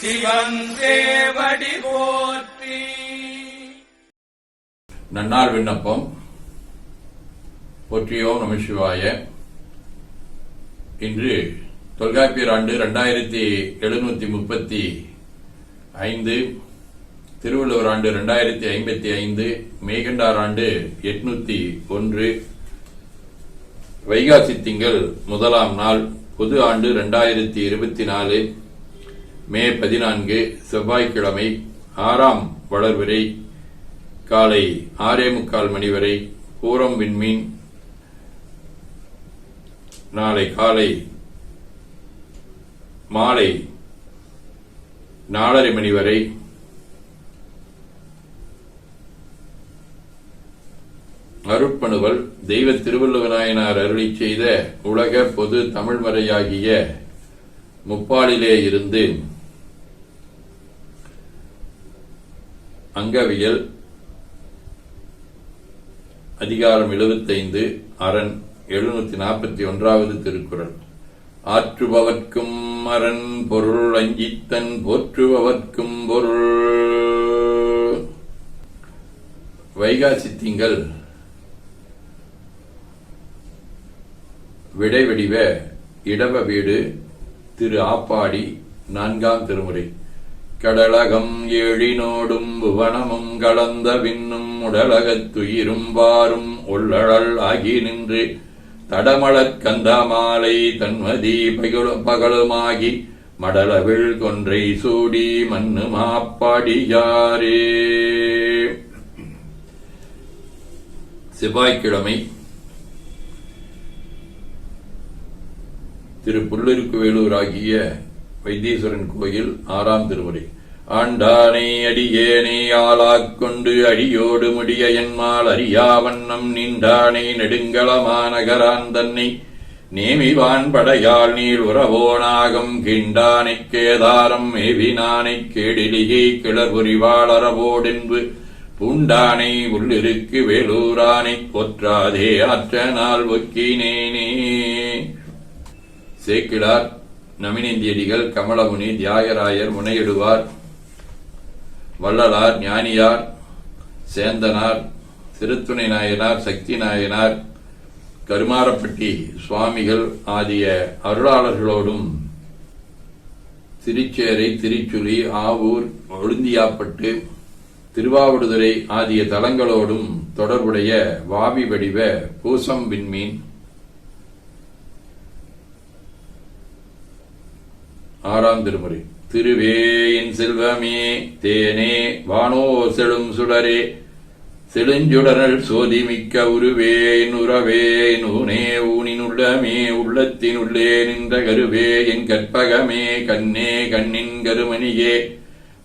சிவன் போற்றி. நன்னாள் விண்ணப்பம். போற்றியோ நம சிவாய. இன்று தொல்காப்பியர் ஆண்டு ரெண்டாயிரத்தி எழுநூத்தி முப்பத்தி ஐந்து திருவள்ளுவர் ஆண்டு ரெண்டாயிரத்தி ஐம்பத்தி ஐந்து மேகண்டார் ஆண்டு எட்நூத்தி ஒன்று வைகாசி திங்கள் முதலாம் நாள் பொது ஆண்டு ரெண்டாயிரத்தி இருபத்தி நாலு மே பதினான்கு செவ்வாய்க்கிழமை ஆறாம் வளர்வரை காலை ஆறே முக்கால் மணி வரை பூரம் விண்மீன் நாளை காலை மாலை நாலரை மணி வரை அருட்பணுவல் தெய்வ திருவள்ளுவநாயனார் அருளி செய்த உலக பொது தமிழ்மறையாகிய முப்பாலிலே இருந்து அங்கவியல் அதிகாரம் 75 அரண் எழுநூத்தி நாற்பத்தி ஒன்றாவது திருக்குறள். ஆற்றுபவர்க்கும் அரண் பொருள் அஞ்சித்தன் போற்றுபவர்க்கும் பொருள். வைகாசி திங்கள் விடைவடிவ இடவ வீடு திரு ஆப்பாடி நான்காம் திருமுறை. கடலகம் ஏழினோடும் புவனமும் கலந்த பின்னும் உடலகத்துயிரும் பாரும் உள்ளழல் ஆகி நின்று தடமளக் கந்தமாலை தன்மதி பகலு பகலுமாகி மடலவிழ் கொன்றை சூடி மண்ணு மாப்பாடியாரே செவ்வாய்க்கிழமை திரு புல்லருக்கு வேலூராகிய வைத்தீஸ்வரன் கோயில் ஆறாம் திருமுறை ஆண்டானை அடியேனை ஆளாக்கொண்டு அடியோடு முடிய என்மால் அறியாவண்ணம் நின்றானை நெடுங்களமாநகரான் தன்னை. நேமிவான் படையால் நீர் உறவோனாகம் கிண்டானைக் கேதாரம் மேவினானைக் கேடிலியை கிளபுரிவாளரவோடென்பு. பூண்டானை உள்ளிருக்கு வேலூரானைக் கொற்றாதே ஆற்றனால் ஒக்கினேனே. சேக்கிழார் நமினேந்தியடிகள் கமலமுனி தியாகராயர் முனையிடுவார் வள்ளலார் ஞானியார் சேந்தனார் திருத்துணை நாயனார் சக்தி நாயனார் கருமாரப்பட்டி சுவாமிகள் ஆகிய அருளாளர்களோடும் திருச்சேரை திருச்சுழி ஆவூர் ஒழுந்தியாப்பட்டு திருவாவடுதுறை ஆகிய தலங்களோடும் தொடர்புடைய வாவி வடிவ பூசம் விண்மீன் ஆறாம் திருமுறை. திருவேயின் செல்வமே தேனே வானோ செழும் சுடரே. செழுஞ்சுடரல் சோதி மிக்க உருவே என் ஊனே ஊனினுள்ளமே உள்ளத்தினுள்ளே நின்ற கருவே என் கற்பகமே கண்ணே கண்ணின் கருமணியே.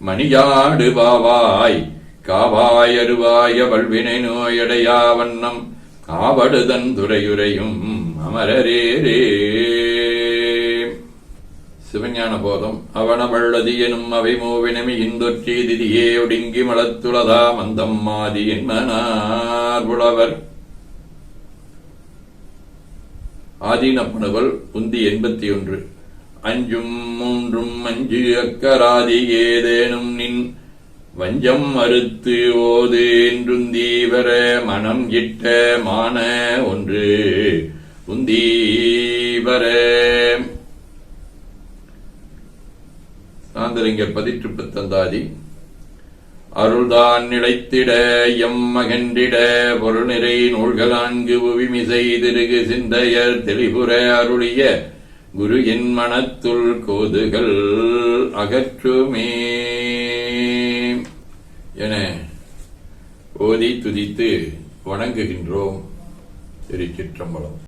மணியாடு பாவாய் காவாய் அருவாய வல்வினை நோயடையா வண்ணம் ஆவடுதன் துறையுரையும் அமரரேரே சிவஞான போதம் அவனமள்ளதியனும் அவை மூவினமி இந்தொற்றி திதியே ஒடுங்கி மலத்துளதா மந்தம் மாதி என்மனார் புலவர் ஆதீனப்பணுவல் உந்தி எண்பத்தி ஒன்று அஞ்சும் மூன்றும் அஞ்சு அக்கராதி ஏதேனும் நின் வஞ்சம் மறுத்து ஓது என்றுந்தீவர மனம் இட்ட மான ஒன்று உந்தீவர சாந்தலிங்க பதிற்று பத்தந்தாதி அருள்தான் நிலைத்திட எம் மகன்றிட பொருள்நிறை நூல்களான்கு திருகு சிந்தையர் தெளிபுற அருளிய குரு என் மனத்துள் கோதுகள் அகற்றுமே. என ஓதி துதித்து வணங்குகின்றோம் திருச்சிற்றம்பலம்.